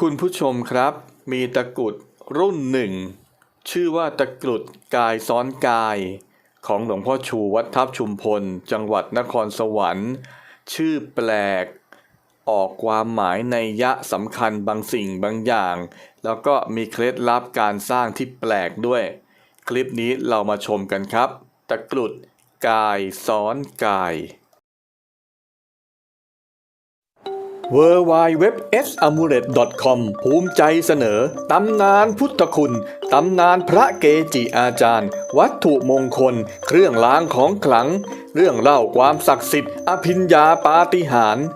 คุณผู้ชมครับ มีตะกรุดรุ่นหนึ่ง ชื่อว่าตะกรุดกายซ้อนกาย ของหลวงพ่อชูวัดทับชุมพล จังหวัดนครสวรรค์ ชื่อแปลก ออกความหมายในยยะสำคัญบางสิ่งบางอย่าง แล้วก็มีเคล็ดลับการสร้างที่แปลกด้วย คลิปนี้เรามาชมกันครับ ตะกรุดกายซ้อนกาย w w w s a m u l e t c o m ภูมิใจเสนอ ตำนานพุทธคุณ ตำนานพระเกจิอาจารย์ วัตถุมงคล เครื่องล้างของขลัง เรื่องเล่าความศักดิ์สิทธิ์ อภิญญาปาฏิหาริย์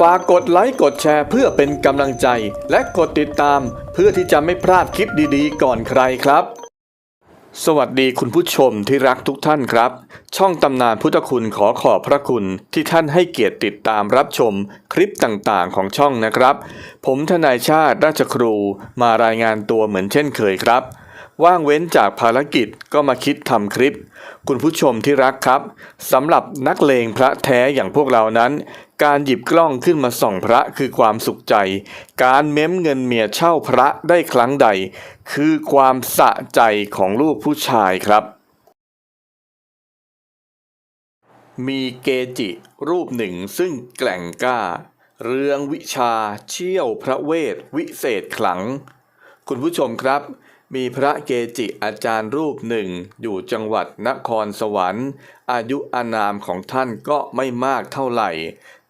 ฝากกดไลค์กดแชร์เพื่อเป็นกำลังใจ และกดติดตาม เพื่อที่จะไม่พลาดคลิปดีๆ ก่อนใครครับ สวัสดีคุณผู้ชมที่รักทุกท่านครับ ช่องตำนานพุทธคุณขอขอบพระคุณที่ท่านให้เกียรติติดตามรับชมคลิปต่างๆของช่องนะครับ ผมทนายชาติราชครูมารายงานตัวเหมือนเช่นเคยครับ ว่างเว้นจากภารกิจก็มาคิดทำคลิป คุณผู้ชมที่รักครับสำหรับนักเลงพระแท้อย่างพวกเรานั้น การหยิบกล้องขึ้นมาส่องพระคือความสุขใจ การเม้มเงินเมียเช่าพระได้ครั้งใด คือความสะใจของลูกผู้ชายครับ มีเกจิรูปหนึ่งซึ่งแกล่งกล้า เรืองวิชาเชี่ยวพระเวท วิเศษขลัง คุณผู้ชมครับมีพระเกจิอาจารย์รูปหนึ่ง อยู่จังหวัดนครสวรรค์ อายุอานามของท่านก็ไม่มากเท่าไหร่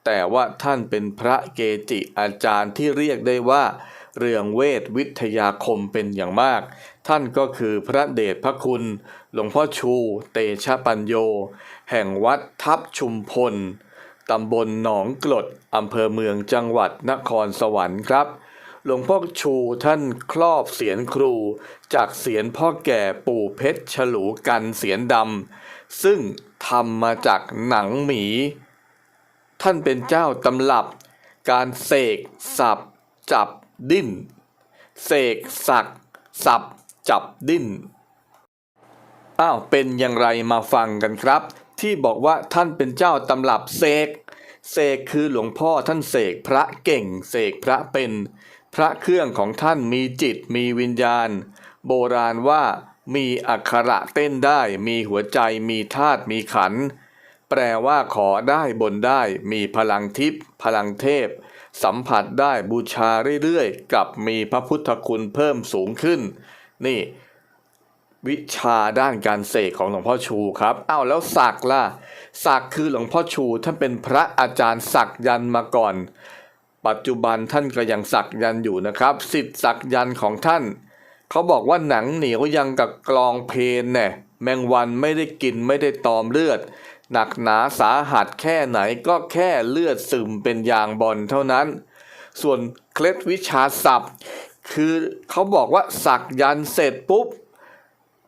แต่ว่าท่านเป็นพระเกจิอาจารย์ที่เรียกได้ว่า เรืองเวทวิทยาคมเป็นอย่างมาก ท่านก็คือพระเดชพระคุณ หลวงพ่อชู เตชะปัญโย แห่งวัดทับชุมพลตำบลหนองกรดอำเภอเมืองจังหวัดนครสวรรค์ครับ หลวงพ่อชูท่านครอบเสียนครู จากเสียนพ่อแก่ปู่เพชรฉลูกันเสียนดำซึ่งทำมาจากหนังหมี ท่านเป็นเจ้าตำรับ การเสกสับ จับดิ้น เสกสัก สับ จับดิ้น อ้าว เป็นอย่างไรมาฟังกันครับ ที่บอกว่าท่านเป็นเจ้าตำรับเสกเสกคือหลวงพ่อท่านเสกพระเก่ง เสกพระเป็น พระเครื่องของท่านมีจิตมีวิญญาณ โบราณว่ามีอักขระเต้นได้ มีหัวใจมีธาตุมีขันธ์ แปลว่าขอได้บนได้ มีพลังทิพย์พลังเทพ สัมผัสได้บูชาเรื่อยๆกับมีพระพุทธคุณเพิ่มสูงขึ้น นี่ วิชาด้านการเสกของหลวงพ่อชูครับอ้าวแล้วสักล่ะสักคือหลวงพ่อชูท่านเป็นพระอาจารย์สักยันมาก่อน ปัจจุบันท่านก็ยังสักยันอยู่นะครับสิทธิ์สักยันของท่านเขาบอกว่าหนังเหนียวยังกับกลองเพลนแน่แมงวันไม่ได้กินไม่ได้ตอมเลือด หนักหนาสาหัสแค่ไหนก็แค่เลือดซึมเป็นยางบอลเท่านั้น ส่วนเคล็ดวิชาศัพท์ คือเขาบอกว่าสักยันเสร็จปุ๊บ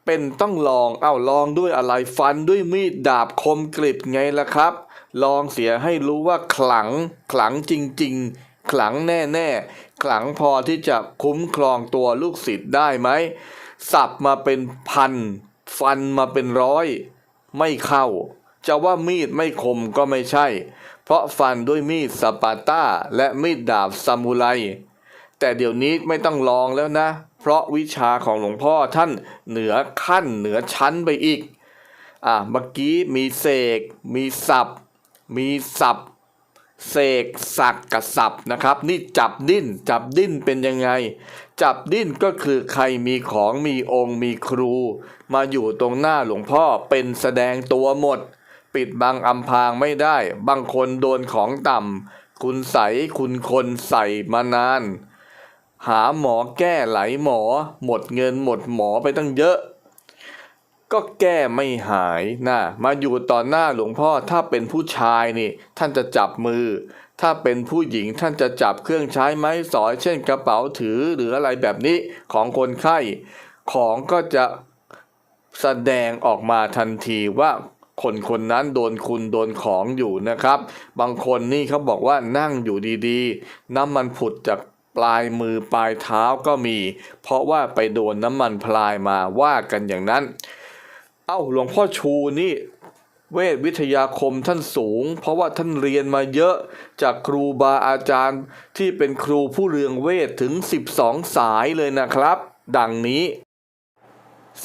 เป็นต้องลองเอ้าลองด้วยอะไรฟันด้วยมีดดาบคมกริบไงล่ะครับ ลองเสียให้รู้ว่าขลังขลังจริง ๆ ขลังแน่ๆขลังพอที่จะคุ้มครองตัวลูกศิษย์ได้ไหมสับมาเป็นพัน ฟันมาเป็นร้อย ไม่เข้า จะว่ามีดไม่คมก็ไม่ใช่ เพราะฟันด้วยมีดสปาต้าและมีดดาบซามูไร แต่เดี๋ยวนี้ไม่ต้องลองแล้วนะ เพราะวิชาของหลวงพ่อท่านเหนือขั้นเหนือชั้นไปอีก อะเมื่อกี้มีเสก มีสับ มีสับ เสกสักกับสับนะครับ นี่จับดิ้น จับดิ้นเป็นยังไง จับดิ้นก็คือใครมีของมีองค์มีครู มาอยู่ตรงหน้าหลวงพ่อเป็นแสดงตัวหมด ปิดบังอำพางไม่ได้ บางคนโดนของต่ำคุณใสคุณคนใส่มานาน หาหมอแก้ไหลหมอ หมดเงินหมดหมอไปตั้งเยอะ ก็แก้ไม่หายนะมาอยู่ต่อหน้าหลวงพ่อถ้าเป็นผู้ชายนี่ ท่านจะจับมือ ถ้าเป็นผู้หญิงท่านจะจับเครื่องใช้ไม้สอย เช่นกระเป๋าถือหรืออะไรแบบนี้ของคนไข้ ของก็จะแสดงออกมาทันทีว่า คนคนนั้นโดนคุณโดนของอยู่นะครับ บางคนนี่เขาบอกว่านั่งอยู่ดีๆ น้ำมันผุดจากปลายมือปลายเท้าก็มี เพราะว่าไปโดนน้ำมันพลายมาว่ากันอย่างนั้น เอ้าหลวงพ่อชูนี่เวทวิทยาคมท่านสูง เพราะว่าท่านเรียนมาเยอะจากครูบาอาจารย์ที่เป็นครูผู้เรืองเวทถึง 12 สายเลยนะครับ ดังนี้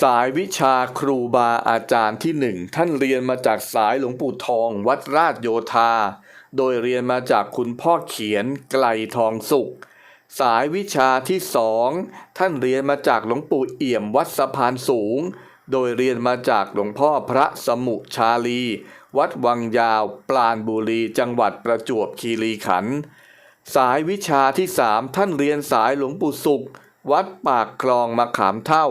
สายวิชาครูบาอาจารย์ที่หนึ่งท่านเรียนมาจากสายหลวงปู่ทองวัดราชโยธา โดยเรียนมาจากคุณพ่อเขียนไกลทองสุข สายวิชาที่สองท่านเรียนมาจากหลวงปู่เอี่ยมวัดสะพานสูง โดยเรียนมาจากหลวงพ่อพระสมุชาลี วัดวังยาว ปราณบุรี จังหวัดประจวบคีรีขันธ์สายวิชาที่สามท่านเรียนสายหลวงปู่สุข วัดปากคลองมะขามเท่า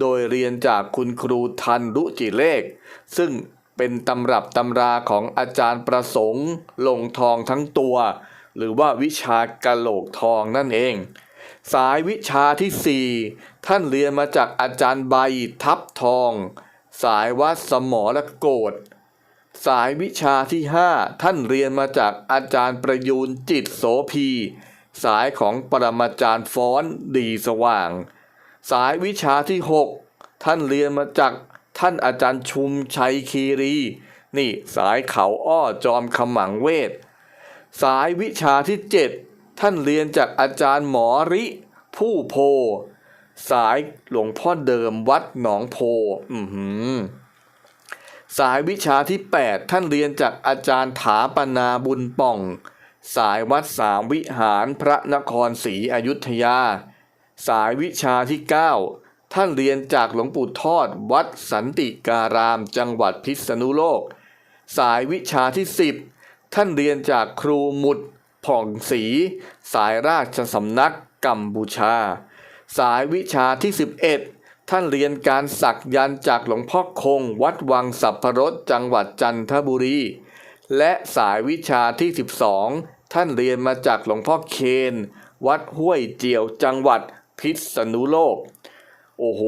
โดยเรียนจากคุณครูทันรุจิเลข ซึ่งเป็นตำรับตำราของอาจารย์ประสงค์ ลงทองทั้งตัว หรือว่าวิชากะโหลกทองนั่นเอง สายวิชาที่สี่ท่านเรียนมาจากอาจารย์ใบทับทอง สายวัดสมรโกฏสายวิชาที่ 5 ท่านเรียนมาจากอาจารย์ประยูนจิตโสพี สายของปรมาจารย์ฟ้อนดีสว่าง สายวิชาที่ 6 ท่านเรียนมาจากท่านอาจารย์ชุมชัยคีรี นี่สายเขาอ้อจอมขมังเวท สายวิชาที่ 7 ท่านเรียนจากอาจารย์หมอริ ผู้โพ สายหลวงพ่อเดิมวัดหนองโพ อือหือสายวิชาที่ 8 ท่านเรียนจากอาจารย์ถาปนาบุญป่อง สายวัดสามวิหารพระนครศรีอยุธยา สายวิชาที่ 9 ท่านเรียนจากหลวงปู่ทอดวัดสันติการามจังหวัดพิษณุโลก สายวิชาที่ 10 ท่านเรียนจากครูหมุดผ่องศรีสายราชสำนักกัมพูชา สายวิชาที่ 11 ท่านเรียนการสักยันจากหลวงพ่อคง วัดวังสัพพรสจังหวัดจันทบุรี และสายวิชาที่ 12 ท่านเรียนมาจากหลวงพ่อเคน วัดห้วยเจียวจังหวัด พิษณุโลก โอ้โห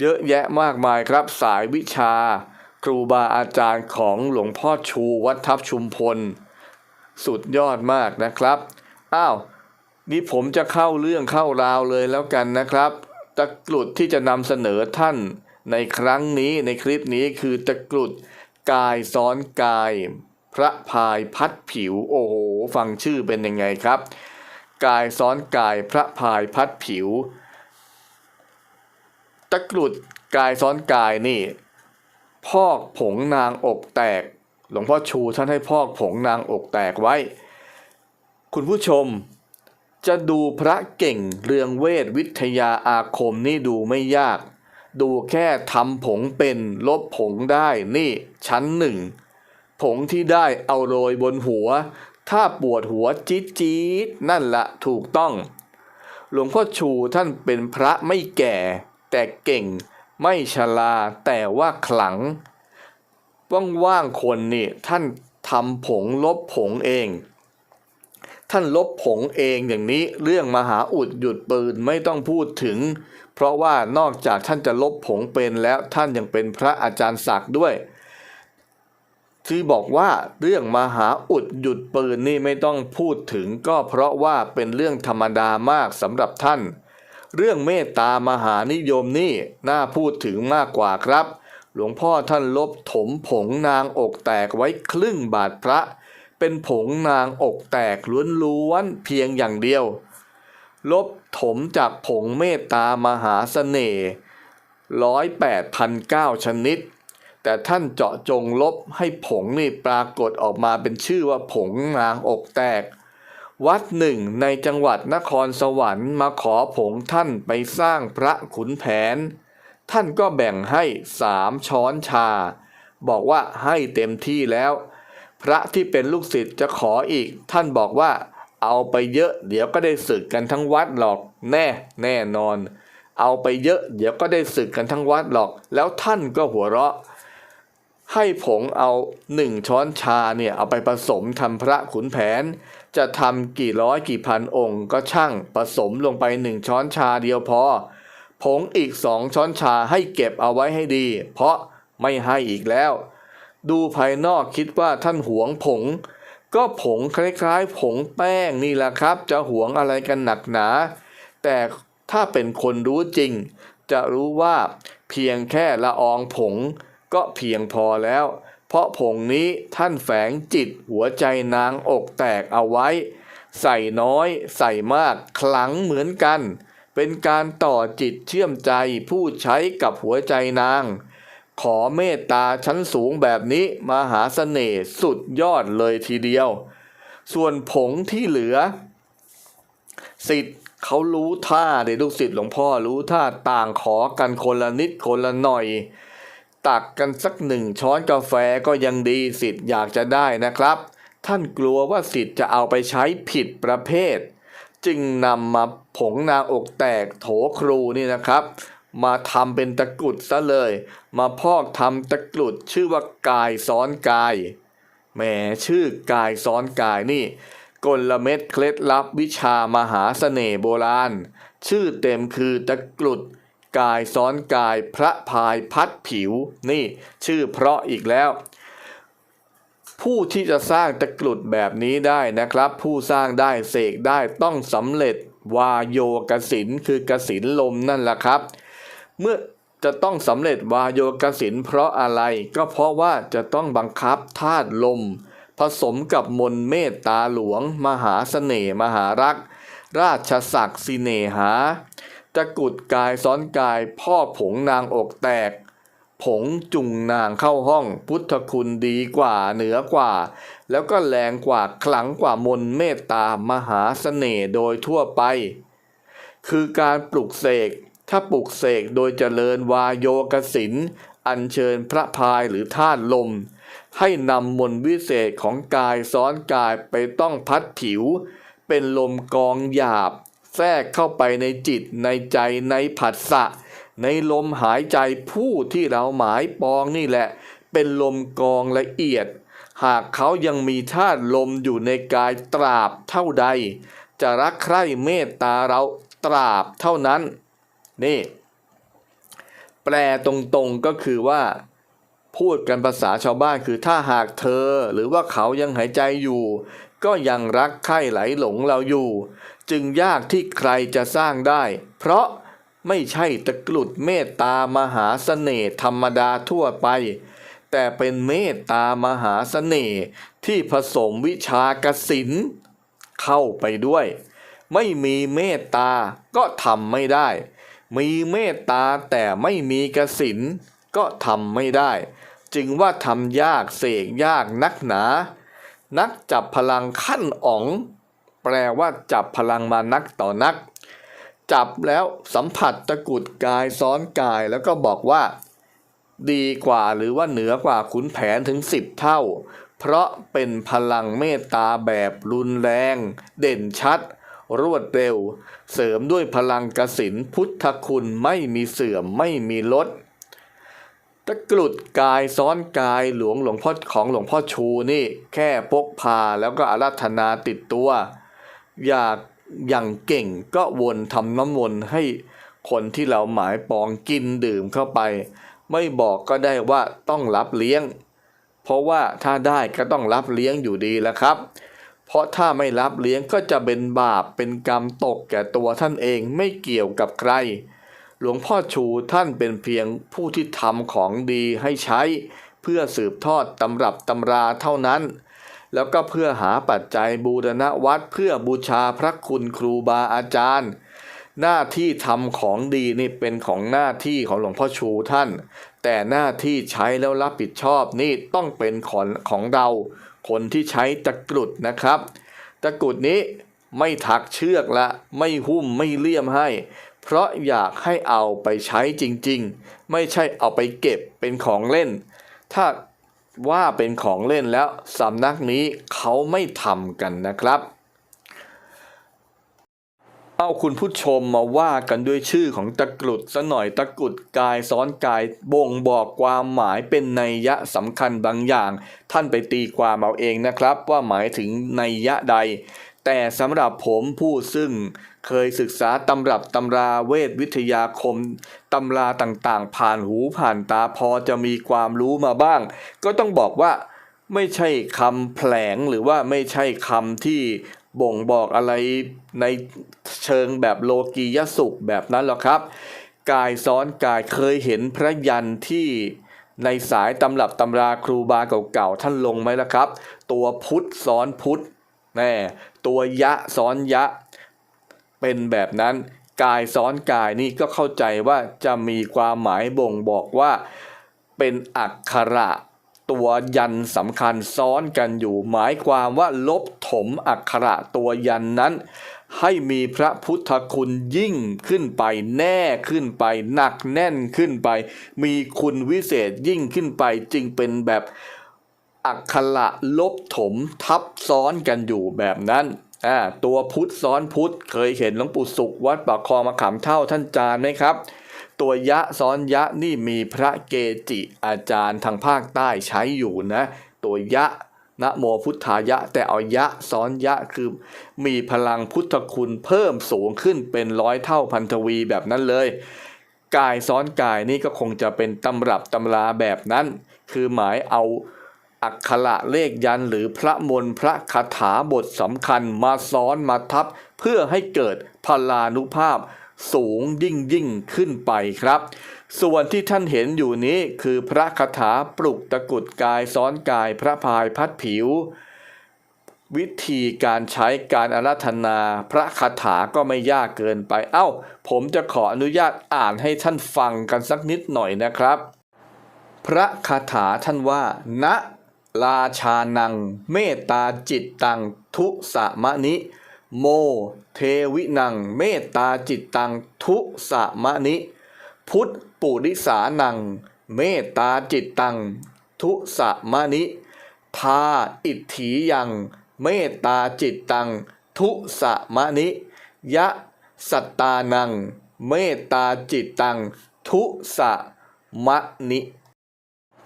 เยอะแยะมากมายครับสายวิชา ครูบาอาจารย์ของหลวงพ่อชูวัดทับชุมพล สุดยอดมากนะครับ อ้าว นี่ผมจะเข้าเรื่องเข้าราวเลยแล้วกันนะครับ ตะกรุดที่จะนำเสนอท่านในครั้งนี้ในคลิปนี้คือตะกรุดกายซ้อนกาย พระพายพัดผิว โอ้โห ฟังชื่อเป็นยังไงครับ กายซ้อนกายพระพายพัดผิว ตะกรุดกายซ้อนกายนี่ พอกผงนางอกแตก หลวงพ่อชูท่านให้พอกผงนางอกแตกไว้ คุณผู้ชมจะดูพระเก่งเรืองเวทวิทยาอาคมนี่ดูไม่ยาก ดูแค่ทำผงเป็นลบผงได้นี่ชั้นหนึ่งผงที่ได้เอาโรยบนหัว ถ้าปวดหัวจี๊ดจี๊ดนั่นละถูกต้อง หลวงพ่อชูท่านเป็นพระไม่แก่ แต่เก่งไม่ชราแต่ว่าขลัง ว่างๆคนนี่ท่านทำผงลบผงเอง ท่านลบผงเองอย่างนี้เรื่องมหาอุดหยุดปืนไม่ต้องพูดถึง เพราะว่านอกจากท่านจะลบผงเป็นแล้วท่านยังเป็นพระอาจารย์ศักดิ์ด้วย ที่บอกว่าเรื่องมหาอุดหยุดปืนนี่ไม่ต้องพูดถึงก็เพราะว่าเป็นเรื่องธรรมดามากสำหรับท่าน เรื่องเมตตามหานิยมนี่น่าพูดถึงมากกว่าครับ หลวงพ่อท่านลบถมผงนางอกแตกไว้ครึ่งบาทพระ เป็นผงนางอกแตกล้วนๆเพียงอย่างเดียว ลบถมจากผงเมตตามหาเสน่ห์ร้อยแปดพันเก้าชนิด แต่ท่านเจาะจงลบให้ผงนี่ปรากฏออกมาเป็นชื่อว่าผงนางอกแตก วัดหนึ่งในจังหวัดนครสวรรค์มาขอผงท่านไปสร้างพระขุนแผน ท่านก็แบ่งให้สามช้อนชา บอกว่าให้เต็มที่แล้ว พระที่เป็นลูกศิษย์จะขออีก ท่านบอกว่าเอาไปเยอะ เดี๋ยวก็ได้ศึกกันทั้งวัดหรอกแน่แน่นอน เอาไปเยอะ เดี๋ยวก็ได้ศึกกันทั้งวัดหรอก แล้วท่านก็หัวเราะ ให้ผงเอาหนึ่งช้อนชาเนี่ยเอาไปผสมทำพระขุนแผน จะทำกี่ร้อยกี่พันองค์ก็ช่างผสมลงไปหนึ่งช้อนชาเดียวพอ ผงอีกสองช้อนชาให้เก็บเอาไว้ให้ดี เพราะไม่ให้อีกแล้ว ดูภายนอกคิดว่าท่านหวงผง ก็ผงคล้ายๆ ผงแป้งนี่แหละครับ จะหวงอะไรกันหนักหนา แต่ถ้าเป็นคนรู้จริง จะรู้ว่าเพียงแค่ละอองผง ก็เพียงพอแล้ว เพราะผงนี้ท่านแฝงจิตหัวใจนางอกแตกเอาไว้ ใส่น้อยใส่มากคลังเหมือนกัน เป็นการต่อจิตเชื่อมใจผู้ใช้กับหัวใจนาง ขอเมตตาชั้นสูงแบบนี้มหาเสน่ห์สุดยอดเลยทีเดียว ส่วนผงที่เหลือสิทธิ์เขารู้ท่าเด็กลูกศิษย์หลวงพ่อรู้ท่าต่างขอกันคนละนิดคนละหน่อย ตักกันสักหนึ่งช้อนกาแฟก็ยังดีสิทธิ์อยากจะได้นะครับ ท่านกลัวว่าสิทธิ์จะเอาไปใช้ผิดประเภท จึงนำมาผงนางอกแตกโถครูนี่นะครับ มาทำเป็นตะกรุดซะเลย มาพอกทำตะกรุดชื่อว่ากายซ้อนกายแหมชื่อกายซ้อนกายนี่กลเม็ดเคล็ดลับวิชามหาเสน่ห์โบราณ ชื่อเต็มคือตะกรุด กายซ้อนกายพระพายพัดผิว นี่ชื่อเพราะอีกแล้ว ผู้ที่จะสร้างตะกรุดแบบนี้ได้นะครับ ผู้สร้างได้เสกได้ต้องสำเร็จวาโยกสินคือกสินลมนั่นแหละครับ เมื่อจะต้องสำเร็จวาโยกสินเพราะอะไร ก็เพราะว่าจะต้องบังคับธาตุลม ผสมกับมนต์เมตตาหลวง มหาเสน่ห์มหารัก ราชศักดิ์สิเนหา ตะกุดกายซ้อนกายพ่อผงนางอกแตก ผงจุงนางเข้าห้อง พุทธคุณดีกว่าเหนือกว่า แล้วก็แรงกว่าขลังกว่ามนเมตตามหาเสน่ห์โดยทั่วไป คือการปลุกเสก ถ้าปลุกเสกโดยเจริญวายโยกสินอัญเชิญพระพายหรือธาตุลม ให้นำมนวิเศษของกายซ้อนกายไปต้องพัดผิว เป็นลมกองหยาบ แทรกเข้าไปในจิตในใจในผัสสะ ในลมหายใจผู้ที่เราหมายปองนี่แหละ เป็นลมกองละเอียด หากเขายังมีธาตุลมอยู่ในกายตราบเท่าใด จะรักใคร่เมตตาเราตราบเท่านั้น นี่ แปลตรงๆก็คือว่า พูดกันภาษาชาวบ้านคือถ้าหากเธอหรือว่าเขายังหายใจอยู่ ก็ยังรักใคร่ไหลหลงเราอยู่ จึงยากที่ใครจะสร้างได้ เพราะไม่ใช่ตะกรุดเมตตามหาเสน่ห์ธรรมดาทั่วไป แต่เป็นเมตตามหาเสน่ห์ที่ผสมวิชากสินเข้าไปด้วย ไม่มีเมตตาก็ทำไม่ได้ มีเมตตาแต่ไม่มีกสินก็ทำไม่ได้ จึงว่าทำยากเสกยากนักหนา นักจับพลังขั้นอ๋อง แปลว่าจับพลังมานักต่อนัก จับแล้วสัมผัสตะกุดกายซ้อนกายแล้วก็บอกว่า ดีกว่าหรือว่าเหนือกว่าขุนแผนถึงสิบเท่า เพราะเป็นพลังเมตตาแบบรุนแรง เด่นชัด รวดเร็ว เสริมด้วยพลังกสินพุทธคุณไม่มีเสื่อมไม่มีลด ตะกรุดกายซ้อนกายหลวงหลวงพ่อของหลวงพ่อชูนี่แค่พกพาแล้วก็อารัธนาติดตัว อยากอย่างเก่งก็วนทำน้ำมนต์ให้คนที่เราหมายปองกินดื่มเข้าไป ไม่บอกก็ได้ว่าต้องรับเลี้ยง เพราะว่าถ้าได้ก็ต้องรับเลี้ยงอยู่ดีแล้วครับ เพราะถ้าไม่รับเลี้ยงก็จะเป็นบาปเป็นกรรมตกแก่ตัวท่านเองไม่เกี่ยวกับใคร หลวงพ่อชูท่านเป็นเพียงผู้ที่ทำของดีให้ใช้ เพื่อสืบทอดตำรับตำราเท่านั้น แล้วก็เพื่อหาปัจจัยบูรณวัดเพื่อบูชาพระคุณครูบาอาจารย์ หน้าที่ทำของดีนี่เป็นของหน้าที่ของหลวงพ่อชูท่าน แต่หน้าที่ใช้แล้วรับผิดชอบนี่ต้องเป็นของของเรา คนที่ใช้ตะกรุดนะครับ ตะกรุดนี้ไม่ถักเชือกละ ไม่หุ้มไม่เลี่ยมให้ เพราะอยากให้เอาไปใช้จริงๆ ไม่ใช่เอาไปเก็บเป็นของเล่น ถ้าว่าเป็นของเล่นแล้วสำนักนี้เขาไม่ทำกันนะครับ เอาคุณผู้ชมมาว่ากันด้วยชื่อของตะกรุดซะหน่อยตะกรุดกายซ้อนกายบ่งบอกความหมายเป็นนัยยะสำคัญบางอย่าง ท่านไปตีความเอาเองนะครับ ว่าหมายถึงนัยยะใด แต่สำหรับผมผู้ซึ่งเคยศึกษาตำรับตำราเวทวิทยาคมตำราต่างๆ ผ่านหูผ่านตาพอจะมีความรู้มาบ้าง ก็ต้องบอกว่าไม่ใช่คำแผลงหรือว่าไม่ใช่คำที่บ่งบอกอะไรในเชิงแบบโลกียสุขแบบนั้นหรอกครับ กายซ้อนกายเคยเห็นพระยันที่ในสายตำรับตำราครูบาเก่าๆท่านลงไหมล่ะครับ ตัวพุทธซ้อนพุทธ แน่ตัวยะซ้อนยะ เป็นแบบนั้นกายซ้อนกายนี่ก็เข้าใจว่าจะมีความหมายบ่งบอกว่าเป็นอักขระตัวยันสำคัญซ้อนกันอยู่ หมายความว่าลบถมอักขระตัวยันนั้น ให้มีพระพุทธคุณยิ่งขึ้นไปแน่ขึ้นไป หนักแน่นขึ้นไป มีคุณวิเศษยิ่งขึ้นไปจึงเป็นแบบ อักขระลบถมทับซ้อนกันอยู่แบบนั้นอ่าตัวพุทธซ้อนพุทธเคยเห็นหลวงปู่สุขวัดปากคลองมะขามเท่าท่านจารย์ไหมครับ ตัวยะซ้อนยะนี่มีพระเกจิอาจารย์ทางภาคใต้ใช้อยู่นะ ตัวยะนะโมพุทธายะ แต่เอายะซ้อนยะคือ มีพลังพุทธคุณเพิ่มสูงขึ้นเป็นร้อยเท่าพันทวีแบบนั้นเลย กายซ้อนกายนี่ก็คงจะเป็นตำรับตำราแบบนั้น คือหมายเอา อักขระเลขยันหรือพระมนต์พระคาถาบทสำคัญมาซ้อนมาทับ เพื่อให้เกิดพลานุภาพสูงยิ่งยิ่งขึ้นไปครับ ส่วนที่ท่านเห็นอยู่นี้คือพระคาถาปลุกตะกุดกายซ้อนกายพระพายพัดผิว วิธีการใช้การอาราธนา พระคาถาก็ไม่ยากเกินไป เอ้า ผมจะขออนุญาตอ่านให้ท่านฟังกันสักนิดหน่อยนะครับ พระคาถาท่านว่าณ ราชานัง เมตตาจิตตัง ทุสมะนิ โม เทวินัง เมตตาจิตตัง ทุสมะนิ พุทธปุริสานัง เมตตาจิตตัง ทุสมะนิ ทาอิทถียัง เมตตาจิตตัง ทุสมะนิ ยะสัตตานัง เมตตาจิตตัง ทุสมะนิ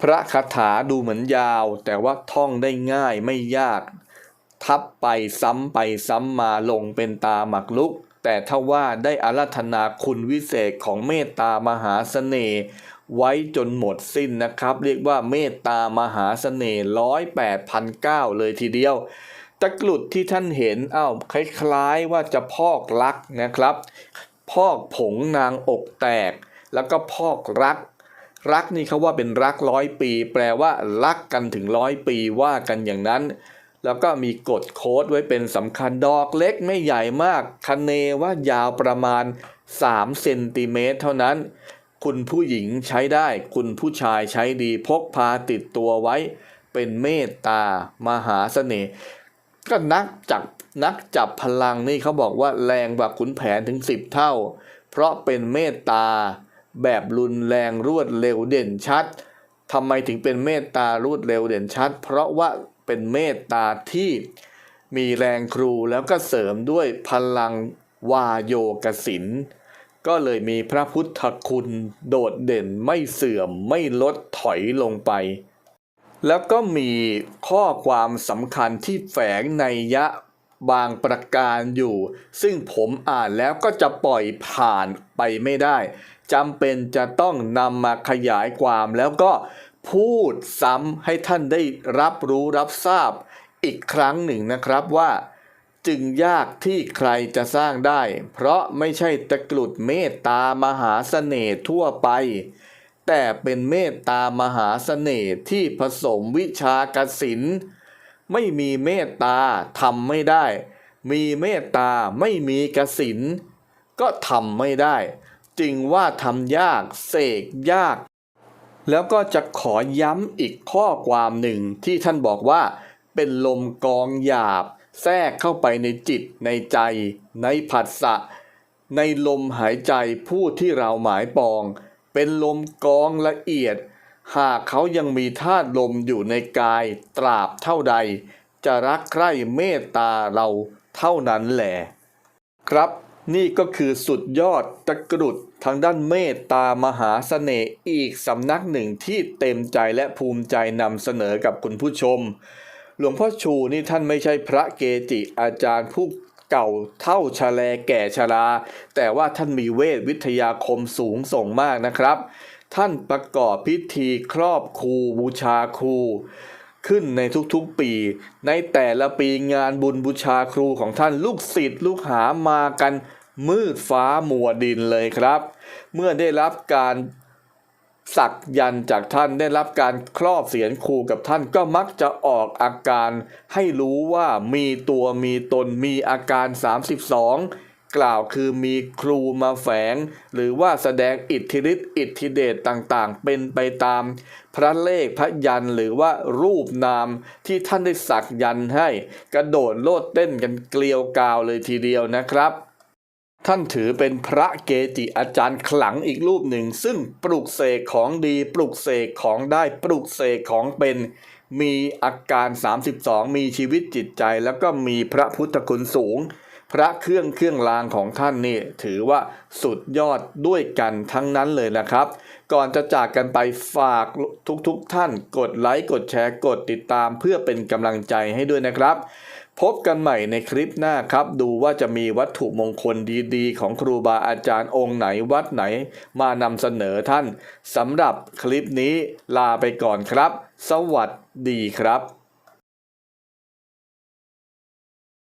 พระคาถาดูเหมือนยาว แต่ว่าท่องได้ง่ายไม่ยาก ทับไปซ้ำไปซ้ำมาลงเป็นตาหมักลุก แต่ถ้าว่าได้อาราธนาคุณวิเศษของเมตตามหาเสน่ห์ไว้จนหมดสิ้นนะครับ เรียกว่าเมตตามหาเสน่ห์ร้อยแปดพันเก้าเลยทีเดียว ตะกรุดที่ท่านเห็นอ้าวคล้ายๆว่าจะพอกลักนะครับ พอกผงนางอกแตก แล้วก็พอกรัก รักนี่เขาว่าเป็นรักร้อยปี แปลว่ารักกันถึงร้อยปีว่ากันอย่างนั้น แล้วก็มีกฎโค้ดไว้เป็นสำคัญดอกเล็กไม่ใหญ่มากคะเนว่ายาวประมาณ3เซนติเมตรเท่านั้น คุณผู้หญิงใช้ได้ คุณผู้ชายใช้ดีพกพาติดตัวไว้ เป็นเมตตามหาเสน่ห์ก็นักจับนักจับพลังนี่เขาบอกว่าแรงกว่าขุนแผนถึง 10 เท่า เพราะเป็นเมตตา แบบรุนแรงรวดเร็วเด่นชัดทำไมถึงเป็นเมตตารวดเร็วเด่นชัด เพราะว่าเป็นเมตตาที่มีแรงครูแล้วก็เสริมด้วยพลังวาโยกสินก็เลยมีพระพุทธคุณโดดเด่นไม่เสื่อมไม่ลดถอยลงไป แล้วก็มีข้อความสำคัญที่แฝงในยยะบางประการอยู่ ซึ่งผมอ่านแล้วก็จะปล่อยผ่านไปไม่ได้ จำเป็นจะต้องนำมาขยายความแล้วก็พูดซ้ำให้ท่านได้รับรู้รับทราบอีกครั้งหนึ่งนะครับว่า จึงยากที่ใครจะสร้างได้ เพราะไม่ใช่ตะกรุดเมตตามหาเสน่ห์ทั่วไป แต่เป็นเมตตามหาเสน่ห์ที่ผสมวิชากสินไม่มีเมตตาทำไม่ได้ มีเมตตาไม่มีกสินก็ทำไม่ได้ จึงว่าทำยากเสกยาก แล้วก็จะขอย้ำอีกข้อความหนึ่งที่ท่านบอกว่า เป็นลมกองหยาบ แทรกเข้าไปในจิตในใจ ในผัสสะ ในลมหายใจผู้ที่เราหมายปอง เป็นลมกองละเอียด หากเขายังมีธาตุลมอยู่ในกายตราบเท่าใด จะรักใคร่เมตตาเราเท่านั้นแหละครับ นี่ก็คือสุดยอดตะกรุดทางด้านเมตตามหาเสน่ห์อีกสำนักหนึ่งที่เต็มใจและภูมิใจนำเสนอกับคุณผู้ชม หลวงพ่อชูนี่ท่านไม่ใช่พระเกจิอาจารย์ผู้เก่าเท่าชะแลแก่ชรา แต่ว่าท่านมีเวทวิทยาคมสูงส่งมากนะครับ ท่านประกอบพิธีครอบครูบูชาครู ขึ้นในทุกๆปี ในแต่ละปีงานบุญบูชาครูของท่านลูกศิษย์ลูกหามากันมืดฟ้ามัวดินเลยครับ เมื่อได้รับการสักยันจากท่านได้รับการครอบเสียนครูกับท่านก็มักจะออกอาการ ให้รู้ว่ามีตัวมีตนมีอาการ 32 กล่าวคือมีครูมาแฝง หรือว่าแสดงอิทธิฤทธิ์อิทธิเดชต่างๆ เป็นไปตามพระเลขพระยันหรือว่ารูปนามที่ท่านได้สักยันให้ กระโดดโลดเต้นกันเกลียวกาวเลยทีเดียวนะครับท่านถือเป็นพระเกจิอาจารย์ขลังอีกรูปหนึ่ง ซึ่งปลุกเสกของดีปลุกเสกของได้ปลุกเสกของเป็น มีอาการ 32 มีชีวิตจิตใจ แล้วก็มีพระพุทธคุณสูง พระเครื่องเครื่องรางของท่านนี่ถือว่าสุดยอดด้วยกันทั้งนั้นเลยนะครับ ก่อนจะจากกันไปฝากทุกๆทท่านกดไลค์กดแชร์กดติดตามเพื่อเป็นกำลังใจให้ด้วยนะครับ พบกันใหม่ในคลิปหน้าครับ ดูว่าจะมีวัตถุมงคลดีๆ ของครูบาอาจารย์องค์ไหนวัดไหน มานำเสนอท่านสำหรับคลิปนี้ลาไปก่อนครับ สวัสดีครับ